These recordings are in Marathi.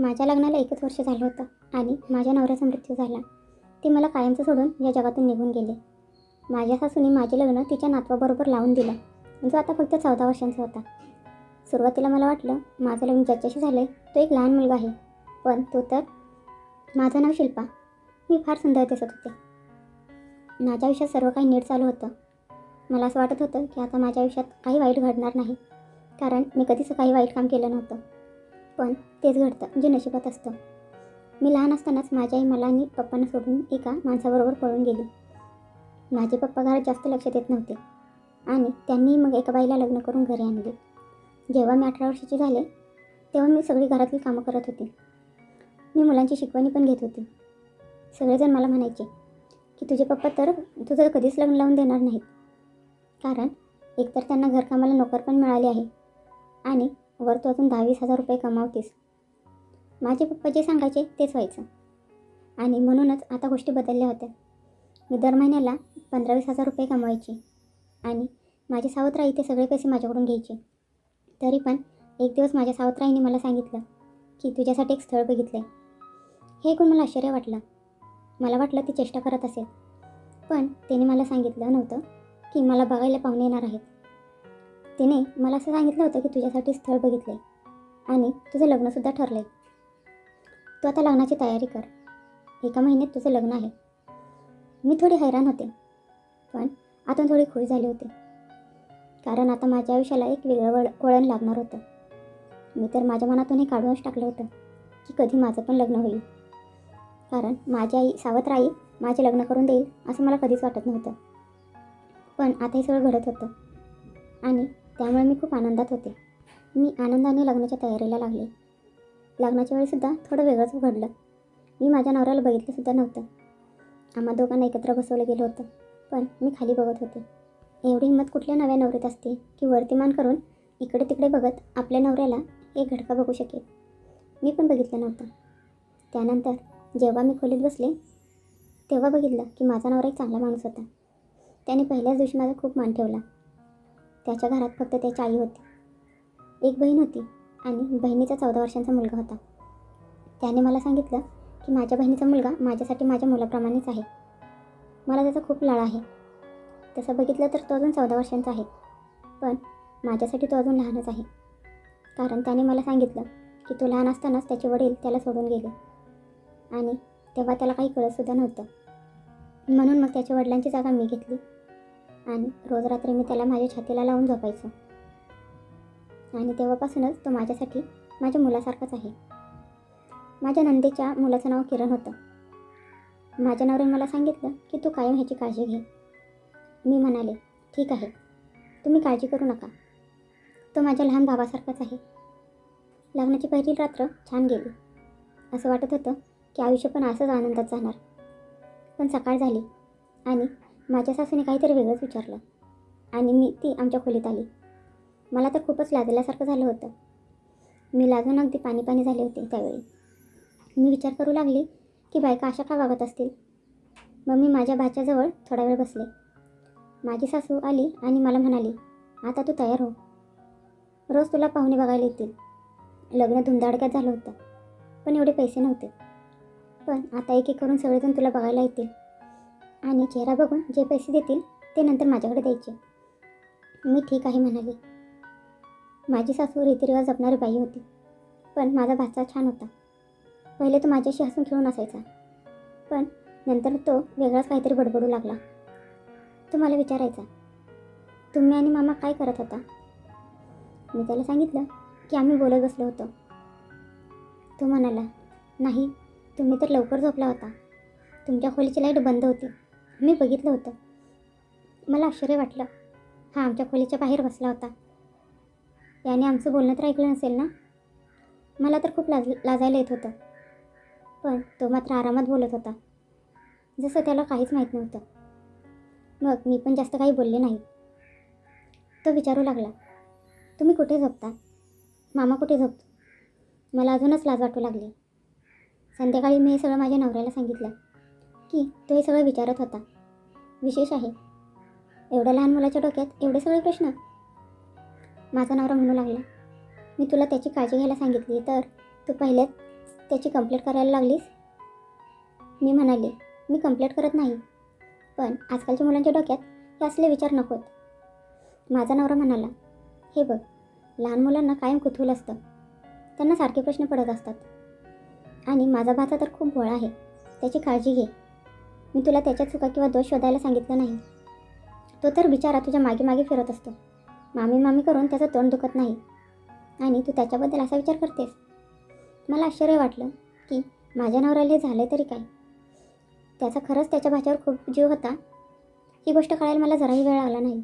माझ्या लग्नाला एकच वर्ष झालं होतं आणि माझ्या नवऱ्याचा मृत्यू झाला. ते मला कायमचं सोडून या जगातून निघून गेले. माझ्या सासूने माझे लग्न तिच्या नातवाबरोबर लावून दिलं जो आता फक्त चौदा वर्षांचा होता. सुरुवातीला मला वाटलं माझं लग्न ज्याच्याशी झालं आहे तो एक लहान मुलगा आहे. पण तो तर माझं नाव शिल्पा. मी फार सुंदर दिसत होते. माझ्या आयुष्यात सर्व काही नीट चालू होतं. मला असं वाटत होतं की आता माझ्या आयुष्यात काही वाईट घडणार नाही कारण मी कधीच काही वाईट काम केलं नव्हतं. पण तेच घडतं जे नशिबात असतं. मी लहान असतानाच माझी आई मला आणि पप्पांना सोडून एका माणसाबरोबर पळून गेली. माझे पप्पा घरात जास्त लक्ष देत नव्हते आणि त्यांनी मग एका बाईला लग्न करून घरी आणले. जेव्हा मी अठरा वर्षाची झाले तेव्हा मी सगळी घरातली कामं करत होती. मी मुलांची शिकवणी पण घेत होती. सगळेजण मला म्हणायचे की तुझे पप्पा तर तुझं कधीच लग्न लावून देणार नाहीत. कारण एकतर त्यांना घरकामाला नोकर पण मिळाली आहे आणि वर तू अजून दहावीस हजार रुपये कमावतेस. माझे पप्पा जे सांगायचे तेच व्हायचं. आणि म्हणूनच आता गोष्टी बदलल्या होत्या. मी दर महिन्याला पंधरा वीस हजार रुपये कमवायची. आणि माझे सावत्राई ते सगळे पैसे माझ्याकडून घ्यायचे. तरी पण एक दिवस माझ्या सावत्राईने मला सांगितलं की तुझ्यासाठी एक स्थळ बघितलं आहे हे ऐकून मला आश्चर्य वाटलं. मला वाटलं ती चेष्टा करत असेल. पण तिने मला सांगितलं नव्हतं की मला बघायला पाहुणे येणार आहेत. तिने मला असं सांगितलं होतं की तुझ्यासाठी स्थळ बघितलं आहे आणि तुझं लग्नसुद्धा ठरलं आहे तू आता लग्नाची तयारी कर. एका महिन्यात तुझं लग्न आहे. मी थोडी हैराण होते पण आता थोडी खुश झाली होते. कारण आता माझ्या आयुष्याला एक वेगळं वळ वळण लागणार होतं. मी तर माझ्या मनातून हे काढूनच टाकलं होतं की कधी माझं पण लग्न होईल. कारण माझी आई सावत्र आई माझे लग्न करून देईल असं मला कधीच वाटत नव्हतं. पण आता हे सगळं घडत होतं. आणि त्यामुळे मी खूप आनंदात होते. मी आनंदाने लग्नाच्या तयारीला लागले. लग्नाच्या वेळीसुद्धा थोडं वेगळंच घडलं. मी माझ्या नवऱ्याला बघितलंसुद्धा नव्हतं. आम्हा दोघांना एकत्र बसवलं गेलं होतं पण मी खाली बघत होते. एवढी हिंमत कुठल्या नव्या नवरीत असते की वरतीमान करून इकडे तिकडे बघत आपल्या नवऱ्याला एक घडका बघू शकेल? मी पण बघितलं नव्हतं. त्यानंतर जेव्हा मी खोलीत बसले तेव्हा बघितलं की माझा नवरा एक चांगला माणूस होता. त्याने पहिल्याच दिवशी माझा खूप मान ठेवला. त्याच्या घरात फक्त त्याची आई होती. एक बहीण होती आणि बहिणीचा चौदा वर्षांचा मुलगा होता. त्याने मला सांगितलं की माझ्या बहिणीचा मुलगा माझ्यासाठी माझ्या मुलाप्रमाणेच आहे. मला त्याचा खूप लाळ आहे. तसं बघितलं तर तो अजून चौदा वर्षांचा आहे. पण माझ्यासाठी तो अजून लहानच आहे. कारण त्याने मला सांगितलं की तो लहान असतानाच त्याचे वडील त्याला सोडून गेले. आणि तेव्हा त्याला काही कळतसुद्धा नव्हतं. म्हणून मग त्याच्या वडिलांची जागा मी घेतली. आणि रोज रात्री मी त्याला माझ्या छातीला लावून झोपायचो. आणि तेव्हापासूनच तो माझ्यासाठी माझ्या मुलासारखाच आहे. माझ्या नंदेच्या मुलाचं नाव किरण होतं. माझ्या नवऱ्याने मला सांगितलं की तू कायम ह्याची काळजी घे. मी म्हणाले ठीक आहे. तुम्ही काळजी करू नका. तो माझ्या लहान भावासारखाच आहे. लग्नाची पहिली रात्र छान गेली. असं वाटत होतं की आयुष्य पण असंच आनंदात जाणार. पण सकाळ झाली आणि माझ्या सासूने काहीतरी वेगळंच विचारलं आणि मी ती आमच्या खोलीत आली. मला तर खूपच लाजल्यासारखं झालं होतं. मी लाजून अगदी पाणी पाणी झाले होते त्यावेळी. मी विचार करू लागली की बायका अशा का वागत असतील? मग मी माझ्या भाच्याजवळ थोडा वेळ बसले. माझी सासू आली आणि मला म्हणाली आता तू तयार हो. रोज तुला पाहुणे बघायला येतील. लग्न धुमधाडक्यात झालं होतं पण एवढे पैसे नव्हते. पण आता एक एक करून सगळेजण तुला बघायला येतील. आणि चेहरा बघून जे पैसे देतील ते नंतर माझ्याकडे द्यायचे. मी ठीक आहे म्हणाली. माझी सासू रीतिरिवाज जपणारी बाई होती पण माझा भाचा छान होता. पहिले तो माझ्याशी हसून खेळून असायचा पण नंतर तो वेगळाच काहीतरी बडबडू लागला. तो मला विचारायचा तुम्ही आणि मामा काय करत होता? मी त्याला सांगितलं की आम्ही बोलत बसलो होतो. तो म्हणाला नाही तुम्ही तर लवकर झोपला होता. तुमच्या खोलीची लाइट बंद होती. मी बघितलं होतं. मला आश्चर्य वाटलं. हा आमच्या खोलीच्या बाहेर बसला होता. याने आमचं बोलणं तर ऐकलं नसेल ना? मला तर खूप लाज लाजायला येत होतं. पण तो मात्र आरामात बोलत होता. जसं त्याला काहीच माहीत नव्हतं. मग मी पण जास्त काही बोलले नाही. तो विचारू लागला. तुम्ही कुठे झोपता? मामा कुठे झोपतो? मला अजूनच लाज वाटू लागली. संध्याकाळी मी हे सगळं माझ्या नवऱ्याला सांगितलं. की तो हे सगळं विचारत होता. विशेष आहे. एवढ्या लहान मुलाच्या डोक्यात एवढे सगळे प्रश्न. माझा नवरा म्हणू लागला मी तुला त्याची काळजी घ्यायला सांगितली तर तू पहिल्याच त्याची कंप्लेंट करायला लागलीस? मी म्हणाले मी कंप्लेंट करत नाही पण आजकालच्या मुलांच्या डोक्यात हे असले विचार नकोत. माझा नवरा म्हणाला हे बघ लहान मुलांना कायम कुतूहल असतं. त्यांना सारखे प्रश्न पडत असतात. आणि माझा भाचा तर खूप भोळा आहे. त्याची काळजी घे. मी तुला त्याच्या चुका किंवा दोष शोधायला सांगितलं नाही. तो तर बिचारा तुझ्या मागे मागे फिरत असतो. मामी मामी करून त्याचं तोंड दुखत नाही. आणि तू त्याच्याबद्दल असा विचार करतेस? मला आश्चर्य वाटलं की माझ्या नवऱ्याला हे झालं तरी काय? त्याचा खरंच त्याच्या भाच्यावर खूप जीव होता. ही गोष्ट कळायला मला जराही वेळ लागला नाही.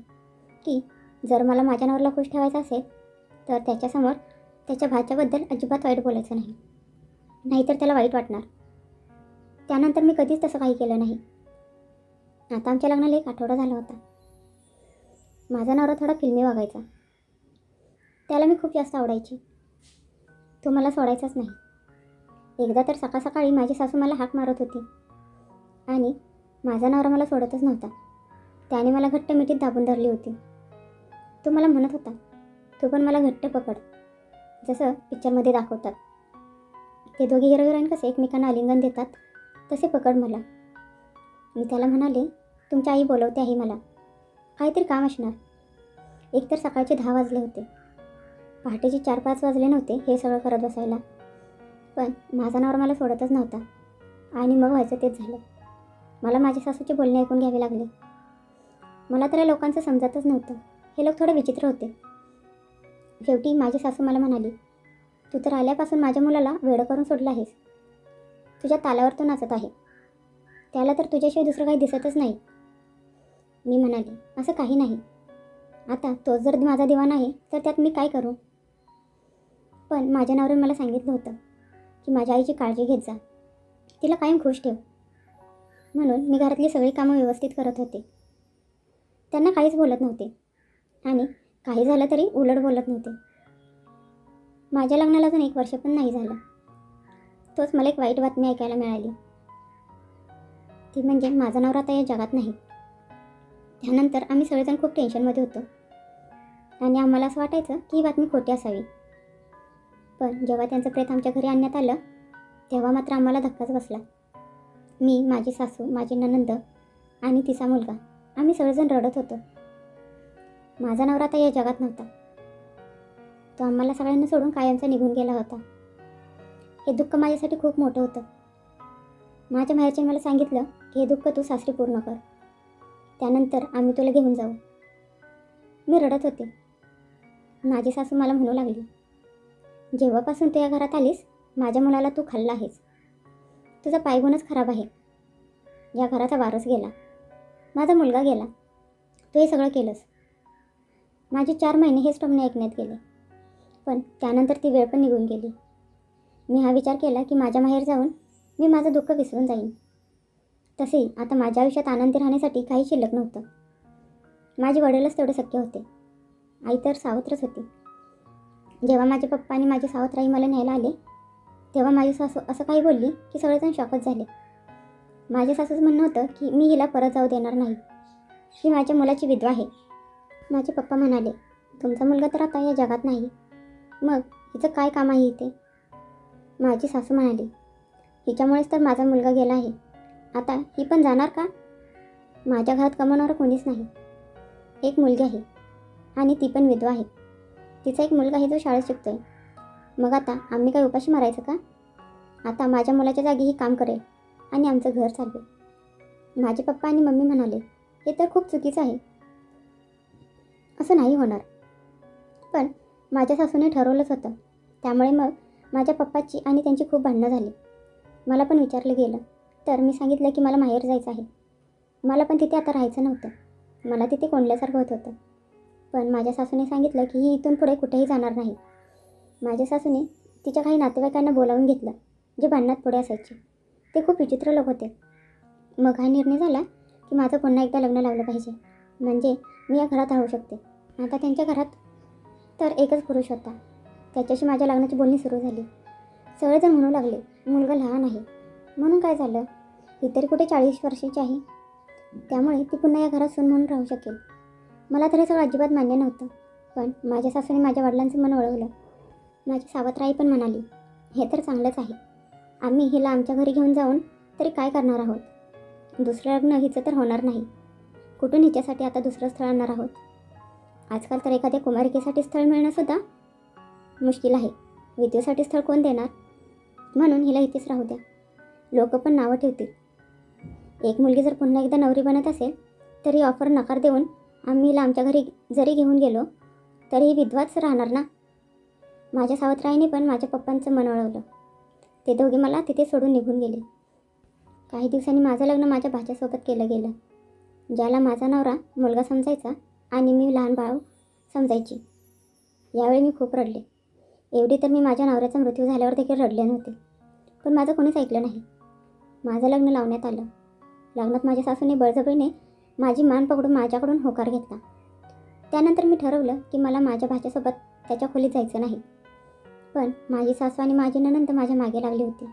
की जर मला माझ्या नवऱ्याला खुश ठेवायचं असेल तर त्याच्यासमोर त्याच्या भाच्याबद्दल अजिबात वाईट बोलायचं नाही. नाहीतर त्याला वाईट वाटणार. त्यानंतर मी कधीच तसं काही केलं नाही. आता आमच्या लग्नाला एक आठवडा झाला होता. माझा नवरा थोडा फिल्मी वागायचा. त्याला मी खूप जास्त आवडायची. तो मला सोडायचाच नाही. एकदा तर सकाळ सकाळी माझी सासू मला हाक मारत होती. आणि माझा नवरा मला सोडतच नव्हता. त्याने मला घट्ट मिठीत दाबून धरली होती. तो मला म्हणत होता तू पण मला घट्ट पकड. जसं पिक्चरमध्ये दाखवतात. ते दोघे हिरो हिरोईन कसे एकमेकांना आलिंगन देतात तसे पकड मला. मी त्याला म्हणाले तुमची आई बोलवते आहे मला. काहीतरी काम असणार. एकतर सकाळचे दहा वाजले होते. पहाटेचे चार पाच वाजले नव्हते हे सगळं करत बसायला. पण माझा नवरा मला सोडतच नव्हता. आणि मग व्हायचं तेच झालं. मला माझ्या सासूचे बोलणे ऐकून घ्यावे लागले. मला तर या लोकांचं समजतच नव्हतं. हे लोक थोडे विचित्र होते. शेवटी माझी सासू मला म्हणाली तू तर आल्यापासून माझ्या मुलाला वेडं करून सोडलं आहेस. तुझ्या तालावर तो नाचत आहे. त्याला तर तुझ्याशिवाय दुसरं काही दिसतच नाही. मी म्हणाले असं काही नाही. आता तोच जर माझा दिवाण आहे तर त्यात मी काय करू? पण माझ्या नावरून मला सांगितलं होतं की माझ्या आईची काळजी घेत जा. तिला कायम खुश ठेव. म्हणून मी घरातली सगळी कामं व्यवस्थित करत होते. त्यांना काहीच बोलत नव्हते. आणि काही झालं तरी उलट बोलत नव्हते. माझ्या लग्नाला अजून एक वर्ष पण नाही झालं. तोच मला एक वाईट बातमी ऐकायला मिळाली. ती म्हणजे माझा नवरा आता या जगात नाही. त्यानंतर आम्ही सगळेजण खूप टेन्शनमध्ये होतो. आणि आम्हाला असं वाटायचं की ही बातमी खोटी असावी. पण जेव्हा त्यांचं प्रेत आमच्या घरी आणण्यात आलं तेव्हा मात्र आम्हाला धक्काच बसला. मी माझी सासू माझी ननंद आणि तिचा मुलगा आम्ही सगळेजण रडत होतो. माझा नवरा आता या जगात नव्हता. तो आम्हाला सगळ्यांना सोडून कायमचा निघून गेला होता. हे दुःख माझ्यासाठी खूप मोठं होतं. माझ्या माहेरचे मला सांगितलं की हे दुःख तू सासरी पूर्ण कर. त्यानंतर आम्ही तुला घेऊन जाऊ. मी रडत होते. माझी सासू मला म्हणू लागली जेव्हापासून तू या घरात आलीस माझ्या मुलाला तू खाल्ला आहेस. तुझा पायगुणच खराब आहे. या घराचा वारस गेला. माझा मुलगा गेला. तू हे सगळं केलंस. माझे चार महिने हेच टोमणे ऐकण्यात गेले. पण त्यानंतर ती वेळ पण निघून गेली. मी हा विचार केला की माझ्या माहेर जाऊन मी माझं दुःख विसरून जाईन. तसे आता माझ्या आयुष्यात आनंदी राहण्यासाठी काही शिल्लक नव्हतं. माझे वडीलच तेवढे शक्य होते. आई तर सावत्रच होती. जेव्हा माझे पप्पा आणि माझे सावत्राई मला न्यायला आले तेव्हा माझी सासू असं काही बोलली की सगळेजण शॉकच झाले. माझ्या सासूचं म्हणणं होतं की मी हिला परत जाऊ देणार नाही. ही माझ्या मुलाची विधवा आहे. माझे पप्पा म्हणाले तुमचा मुलगा तर आता या जगात नाही. मग हिचं काय काम आहे इथे? माझी सासू म्हणाली हिच्यामुळेच तर माझा मुलगा गेला आहे. आता ही पण जाणार का? माझ्या घरात कमावणारं कोणीच नाही. एक मुलगी आहे आणि ती पण विधवा आहे. तिचा एक मुलगा आहे जो शाळेत शिकतो आहे मग आता आम्ही काय उपाशी मारायचं का? आता माझ्या मुलाच्या जागी ही काम करेल आणि आमचं घर चालवेल. माझे पप्पा आणि मम्मी म्हणाले हे तर खूप चुकीचं आहे. असं नाही होणार. पण माझ्या सासूने ठरवलंच होतं. त्यामुळे मग माझ्या पप्पाची आणि त्यांची खूप भांडणं झाली. मला पण विचारलं गेलं. तर मी सांगितलं की मला माहेर जायचं आहे. मला पण तिथे आता राहायचं नव्हतं. मला तिथे कोंडल्यासारखं होत होतं. पण माझ्या सासूने सांगितलं की ही इथून पुढे कुठेही जाणार नाही. माझ्या सासूने तिच्या काही नातेवाईकांना बोलावून घेतलं जे भांडणात पुढे असायचे. ते खूप विचित्र लोक होते. मग हा निर्णय झाला की माझं पुन्हा एकदा लग्न लावलं पाहिजे. म्हणजे मी या घरात राहू शकते. आता त्यांच्या घरात तर एकच पुरुष होता. त्याच्याशी माझ्या लग्नाची बोलणी सुरू झाली. सगळेजण म्हणू लागले मुलगा लहान आहे. म्हणून काय झालं? ही तरी कुठे चाळीस वर्षाची आहे? त्यामुळे ती पुन्हा या घरात सून म्हणून राहू शकेल. मला तर हे सगळं अजिबात मान्य नव्हतं पण माझ्या सासूने माझ्या वडिलांचं मन ओळखलं. माझी सावत्राई पण म्हणाली हे तर चांगलंच आहे. आम्ही हिला आमच्या घरी घेऊन जाऊन तरी काय करणार आहोत? दुसरं लग्न हिचं तर होणार नाही. कुठून हिच्यासाठी आता दुसरं स्थळ आणणार आहोत? आजकाल तर एखाद्या कुमारिकेसाठी स्थळ मिळणंसुद्धा मुश्किल आहे. विद्येसाठी स्थळ कोण देणार? म्हणून हिला इथेच राहू द्या. लोक पण नावं ठेवतील. एक मुलगी जर पुन्हा एकदा नवरी बनत असेल तर ही ऑफर नकार देऊन आम्ही हिला आमच्या घरी जरी घेऊन गेलो तरी विधवाच राहणार ना? माझ्या सावत्राईने पण माझ्या पप्पांचं मन वळवलं ते दोघे मला तिथे सोडून निघून गेले. काही दिवसांनी माझं लग्न माझ्या भाच्यासोबत केलं गेलं. ज्याला माझा नवरा मुलगा समजायचा आणि मी लहान बाळ समजायची. यावेळी मी खूप रडले. एवढी तर मी माझ्या नवऱ्याचा मृत्यू झाल्यावर देखील रडले नव्हते. पण माझं कोणीच ऐकलं नाही. माझं लग्न लावण्यात आलं. लग्नात माझ्या सासूने बळजबरीने माझी मान पकडून माझ्याकडून होकार घेतला. त्यानंतर मी ठरवलं की मला माझ्या भाच्यासोबत त्याच्या खोलीत जायचं नाही. पण माझी सासू आणि माझी ननंद माझ्या मागे लागली होती.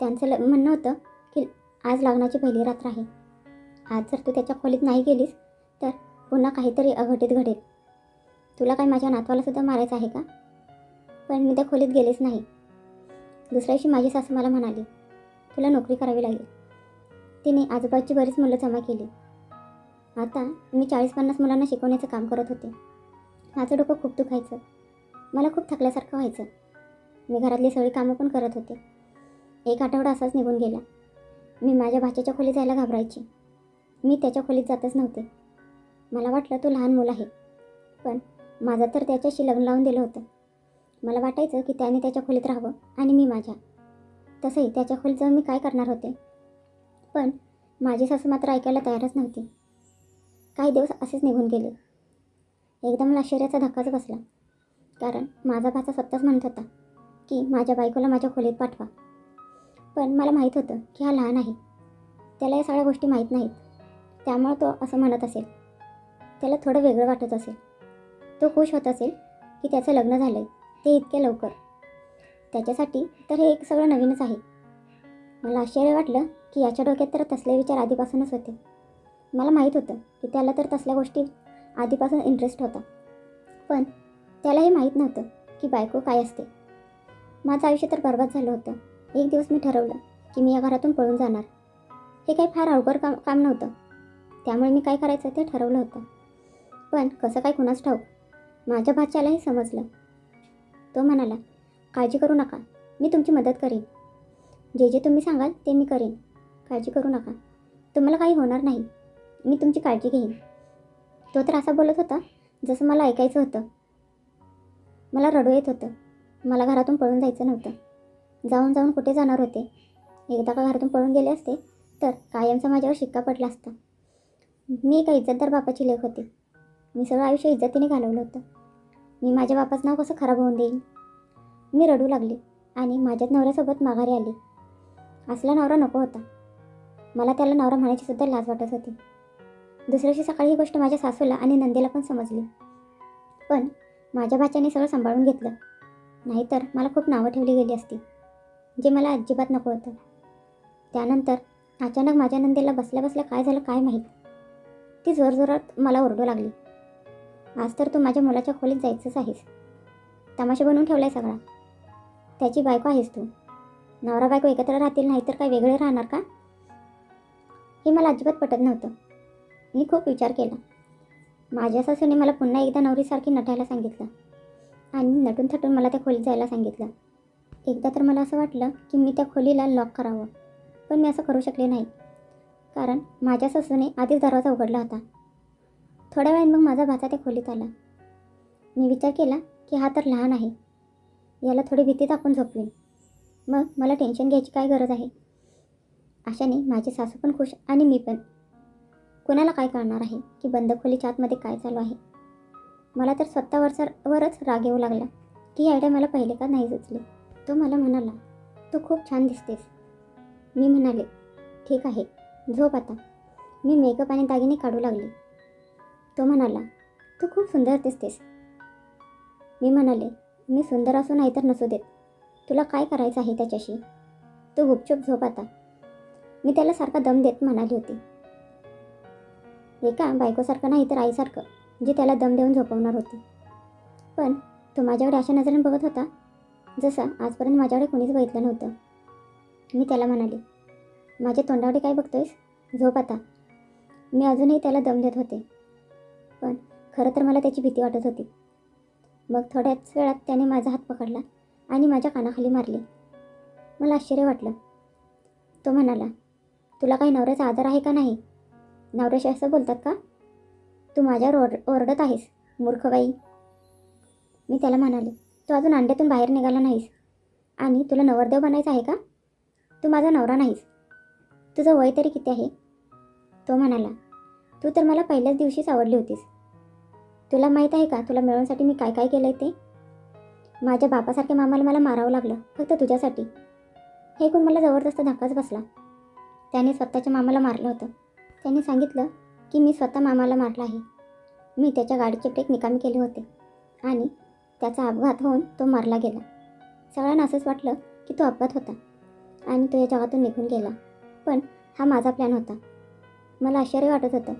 त्यांचं ल म्हणणं होतं की आज लग्नाची पहिली रात्र आहे. आज जर तू त्याच्या खोलीत नाही गेलीस तर पुन्हा काहीतरी अघटित घडेल. तुला काय माझ्या नातवालासुद्धा मारायचं आहे का? पण मी त्या खोलीत गेलेच नाही. दुसऱ्या दिवशी माझी सासू मला म्हणाली तुला नोकरी करावी लागेल. तिने आजूबाजूची बरीच मुलं जमा केली. आता मी चाळीस पन्नास मुलांना शिकवण्याचं काम करत होते. माझं डोकं खूप दुखायचं. मला खूप थकल्यासारखं व्हायचं. मी घरातली सगळी कामं पण करत होते. एक आठवडा असाच निघून गेला. मी माझ्या भाच्याच्या खोलीत जायला घाबरायची. मी त्याच्या खोलीत जातच नव्हते. मला वाटलं तो लहान मुलं आहे. पण माझं तर त्याच्याशी लग्न लावून दिलं होतं. मला वाटायचं की त्याने त्याच्या खोलीत राहावं आणि मी माझ्या. तसंही त्याच्या खोलीत जाऊन मी काय करणार होते? पण माझी सासू मात्र ऐकायला तयारच नव्हती. काही दिवस असेच निघून गेले. एकदा मला आश्चर्याचा धक्काच बसला. कारण माझा भाचा स्वतःच म्हणत होता की माझ्या बायकोला माझ्या खोलीत पाठवा. पण मला माहीत होतं की हा लहान आहे. त्याला या सगळ्या गोष्टी माहीत नाहीत. त्यामुळे तो असं म्हणत असेल. त्याला थोडं वेगळं वाटत असेल. तो खुश होत असेल की त्याचं लग्न झालं आहे ते इतक्या लवकर. त्याच्यासाठी तर हे एक सगळं नवीनच आहे. मला आश्चर्य वाटलं की याच्या डोक्यात तर तसले विचार आधीपासूनच होते. मला माहीत होतं की त्याला तर तसल्या गोष्टी आधीपासून इंटरेस्ट होता. पण त्याला हे माहीत नव्हतं की बायको काय असते. माझं आयुष्य तर बर्बाद झालं होतं. एक दिवस मी ठरवलं की मी या घरातून पळून जाणार. हे काही फार अवघड काम काम नव्हतं. त्यामुळे मी काय करायचं ते ठरवलं होतं. पण कसं काय कुणाच ठाऊक? माझ्या भाच्यालाही समजलं. तो म्हणाला काळजी करू नका मी तुमची मदत करेन. जे जे तुम्ही सांगाल ते मी करेन. काळजी करू नका. तुम्हाला काही होणार नाही. मी तुमची काळजी घेईन. तो तर असा बोलत होता जसं मला ऐकायचं होतं. मला रडू येत होतं. मला घरातून पळून जायचं नव्हतं. जाऊन जाऊन कुठे जाणार होते? एकदा का घरातून पळून गेले असते तर कायमचा माझ्यावर शिक्का पडला असता. मी एका इज्जतदार बापाची लेख होते. मी सगळं आयुष्य इज्जतीने घालवलं होतं. मी माझ्या बापाचं नाव कसं खराब होऊन देईन? मी रडू लागले आणि माझ्याच नवऱ्यासोबत माघारी आली. असला नवरा नको होता. मला त्याला नवरा म्हणायची सुद्धा लाज वाटत होती. दुसऱ्याशी सकाळी ही गोष्ट माझ्या सासूला आणि नंदेला पण समजली. पण माझ्या भाच्याने सगळं सांभाळून घेतलं. नाहीतर मला खूप नावं ठेवली गेली असती जे मला अजिबात नको होतं. त्यानंतर अचानक माझ्या नंदेला बसल्या बसल्या काय झालं काय माहीत? ती जोरजोरात मला ओरडू लागली. आज तर तू माझ्या मुलाच्या खोलीत जायचंच आहेस. तमाशा बनवून ठेवलाय सगळा. त्याची बायको आहेस तू. नवरा बायको एकत्र राहतील नाही तर काय वेगळे राहणार का? हे मला अजिबात पटत नव्हतं. मी खूप विचार केला. माझ्या सासूने मला पुन्हा एकदा नवरीसारखी नटायला सांगितलं. आणि नटून थटून मला त्या खोलीत जायला सांगितलं. एकदा तर मला असं वाटलं की मी त्या खोलीला लॉक करावं. पण मी असं करू शकले नाही. कारण माझ्या सासूने आधीच दरवाजा उघडला होता. थोड्या वेळाने मग माझा भाचा त्या खोलीत आला. मी विचार केला की हा तर लहान आहे. याला थोडी भीती दाखवून झोपवीन. मग मला टेन्शन घ्यायची काय गरज आहे? अशाने माझे सासू पण खुश आणि मी पण. कोणाला काय कळणार आहे की बंद खोलीच्या आतमध्ये काय चालू आहे? मला तर स्वतःवरचा वरच राग येऊ लागला की आयडिया मला पहिले का नाही सुचली? तो मला म्हणाला तू खूप छान दिसतेस. मी म्हणाले ठीक आहे झोप आता. मी मेकअप आणि दागिने काढू लागले. तो म्हणाला तू खूप सुंदर दिसतेस. मी म्हणाले मी सुंदर असू नाही तर नसू देत. तुला काय करायचं आहे त्याच्याशी? तू गुपचूप झोप आता. मी त्याला सारखा दम देत म्हणाली होती. एका बायकोसारखं नाही तर आईसारखं जे त्याला दम देऊन झोपवणार होती. पण तो माझ्याकडे अशा नजरेने बघत होता जसं आजपर्यंत माझ्याकडे कोणीच बघितलं नव्हतं. मी त्याला म्हणाले माझ्या तोंडाकडे काय बघतोयस? झोप आता. मी अजूनही त्याला दम देत होते. पण खरं तर मला त्याची भीती वाटत होती. मग थोड्याच वेळात त्याने माझा हात पकडला आणि माझ्या कानाखाली मारले. मला आश्चर्य वाटलं. तो म्हणाला तुला काही नवऱ्याचा आदर आहे का नाही? नवऱ्याशी असं बोलतात का? तू माझ्यावर ओर ओरडत आहेस मूर्खबाई. मी त्याला म्हणाले तू अजून अंड्यातून बाहेर निघाला नाहीस आणि तुला नवरदेव बनायचं आहे का? तू माझा नवरा नाहीस. तुझं वय तरी किती आहे? तो म्हणाला तू तर मला पहिल्याच दिवशीच आवडली होतीस. तुला माहीत आहे का? तुला मिळवण्यासाठी मी काय काय केलं आहे ते? माझ्या बापासारख्या मामाला मला मारावं लागलं फक्त तुझ्यासाठी. हे ऐकून मला जबरदस्त धक्काच बसला. त्याने स्वतःच्या मामाला मारलं होतं. त्याने सांगितलं की मी स्वतः मामाला मारलं आहे. मी त्याच्या गाडीचे ब्रेक निकामी केले होते आणि त्याचा अपघात होऊन तो मारला गेला. सगळ्यांना असंच वाटलं की तो अपघात होता आणि तो या जगातून निघून गेला. पण हा माझा प्लॅन होता. मला आश्चर्य वाटत होतं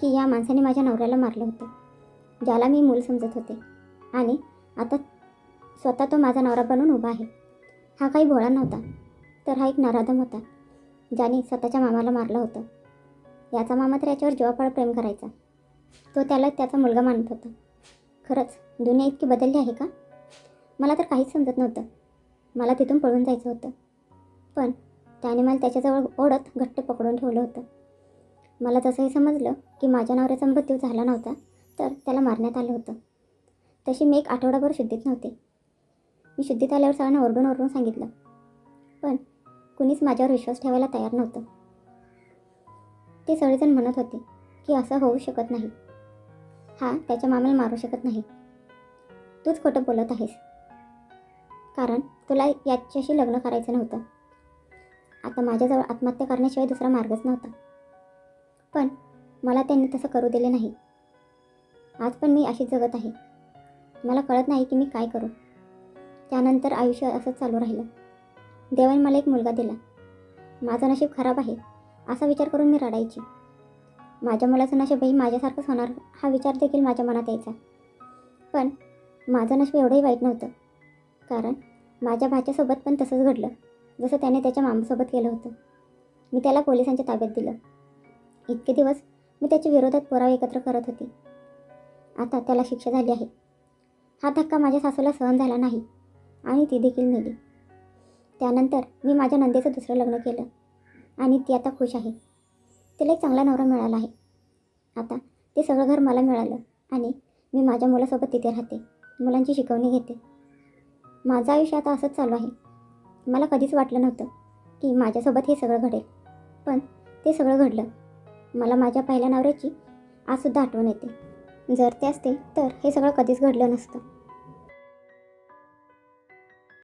की या माणसाने माझ्या नवऱ्याला मारलं होतं. ज्याला मी मूल समजत होते. आणि आता स्वतः तो माझा नवरा बनून उभा आहे. हा काही भोळा नव्हता तर हा एक नराधम होता ज्याने स्वतःच्या मामाला मारलं होतं. याचा मामा तर याच्यावर जीवापाळ प्रेम करायचा. तो त्याला त्याचा मुलगा मानत होता. खरंच दुनिया इतकी बदलली आहे का? मला तर काहीच समजत नव्हतं. मला तिथून पळून जायचं होतं. पण त्याने मला त्याच्याजवळ ओढत घट्ट पकडून ठेवलं होतं. मला जसंही समजलं की माझ्या नवऱ्याचा मृत्यू झाला नव्हता तर त्याला मारण्यात आलं होतं. तशी मी एक आठवडाभर शुद्धीत नव्हते. मी शुद्धीत आल्यावर सगळ्यांना ओरडून ओरडून सांगितलं. पण कुणीच माझ्यावर विश्वास ठेवायला तयार नव्हतं. ते सगळेजण म्हणत होते की असं होऊ शकत नाही. हा त्याच्या मामाला मारू शकत नाही. तूच खोटं बोलत आहेस. कारण तुला याच्याशी लग्न करायचं नव्हतं. आता माझ्याजवळ आत्महत्या करण्याशिवाय दुसरा मार्गच नव्हता. पण मला त्यांनी तसं करू दिले नाही. आज पण मी अशीच जगत आहे. मला कळत नाही की मी काय करू. त्यानंतर आयुष्य असंच चालू राहिलं. देवाने मला एक मुलगा दिला. माझं नशीब खराब आहे असा विचार करून मी रडायची. माझ्या मुलाचं नशीबही माझ्यासारखंच होणार हा विचार देखील माझ्या मनात यायचा. पण माझं नशीब एवढंही वाईट नव्हतं. कारण माझ्या भाच्यासोबत पण तसंच घडलं जसं त्याने त्याच्या मामासोबत केलं होतं. मी त्याला पोलिसांच्या ताब्यात दिलं. इतके दिवस मी त्याच्या विरोधात पुरावे एकत्र करत होते. आता त्याला शिक्षा झाली आहे. हा धक्का माझ्या सासूला सहन झाला नाही आणि ती देखील मेली. त्यानंतर मी माझ्या नंदेचं दुसरं लग्न केलं आणि ती आता खुश आहे. तिला एक चांगला नवरा मिळाला आहे. आता ते सगळं घर मला मिळालं आणि मी माझ्या मुलासोबत तिथे राहते. मुलांची शिकवणी घेते. माझं आयुष्य आता असंच चालू आहे. मला कधीच वाटलं नव्हतं की माझ्यासोबत हे सगळं घडेल. पण ते सगळं घडलं. मला माझ्या पहिल्या नवऱ्याची आजसुद्धा आठवण येते. जर ते असते तर हे सगळं कधीच घडलं नसतं.